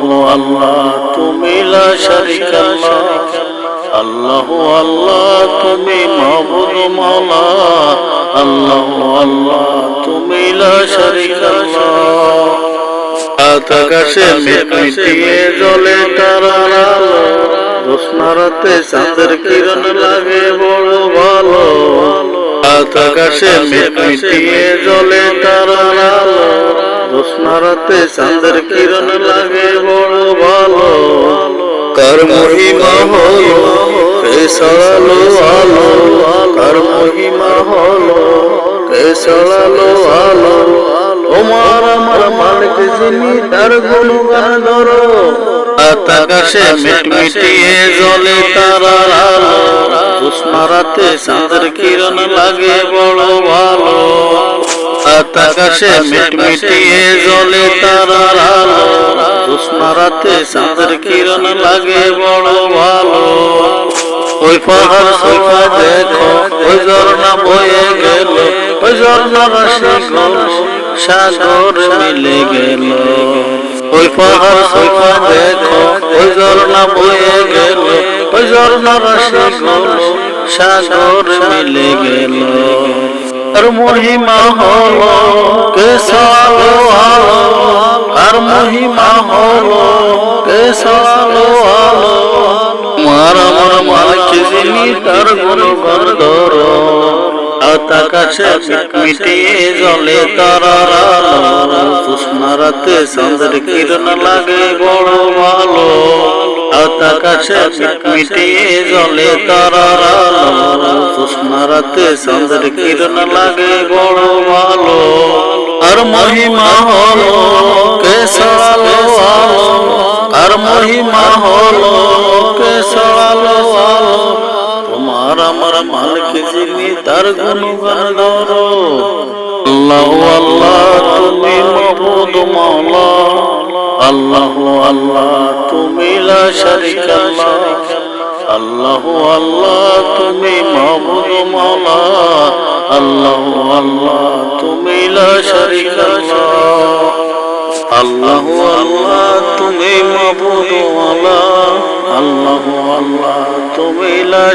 আল্লাহ তুমি লা শারিকা আল্লাহ। আল্লাহ আল্লাহ, তুমি মাবুদ মাওলা। আল্লাহ আল্লাহ, তুমি লা শারিকা আল্লাহ। আকাশে মিটিয়ে জলে তারার আলো। জ্যোৎস্নারাতে চাঁদের কিরণ লাগে বড় ভালো। আকাশে মিটিয়ে জলে তারার আলো জ্যোৎস্নারাতে চাঁদের কিরণ লাগে, বড় ভালো। কার মহিমা হলো কে সরালো আলো। কার মহিমা হলো কে সরালো আলো। তোমার আমার মালিক যিনি, তার গুণগান ধরো। আকাশে মিটমিটিয়ে জলে তারার আলো। জ্যোৎস্নারাতে চাঁদের কিরণ লাগে, বড় ভালো। আকাশে মিটমিটিয়ে জলে তারার আলো জ্যোৎস্নারাতে চাঁদের কিরণ লাগে বড় ভালো। ওই পাহাড় সোফা দেখো, ওই ঝর্ণা বয়ে গেল, ওই ঝর্ণা রাশি গেল, সাগর মিলে গেল। ওই পাহাড় সোফা দেখো, ওই ঝর্ণা বয়ে গেল, ওই ঝর্ণা রাশি গেল, সাগর মিলে গেল। আর মহিমা হলো কে সালো আলো আর মহিমা হলো কে সালো আলো মার আমার মালিক যিনি তার গুণগান ধরো আকাশে মিটিয়ে জলে তারার আলো সুস্মারাতে চাঁদের কিরণ লাগে বড় ভালো আকাশে মিটিয়ে জলে তারার চাঁদের কিরণ লাগে বড় ভালো আর মহিমা হলো কে সালো আলো। আর মহিমা হলো কে সালো আলো। তোমার আমার মালিক যিনি তার গুণগান ধরো। আল্লাহ আল্লাহ, তুমি মাবুদ মাওলা। আল্লাহ আল্লাহ, তুমি লা শারিকা আল্লাহ আল্লাহ, তুমি মাবুদ মাওলা। আল্লাহ আল্লাহ, তুমি লা শারিকা আল্লাহ আল্লাহ, তুমি মাবুদ আল্লাহ আল্লাহ আল্লাহ, তুমি লা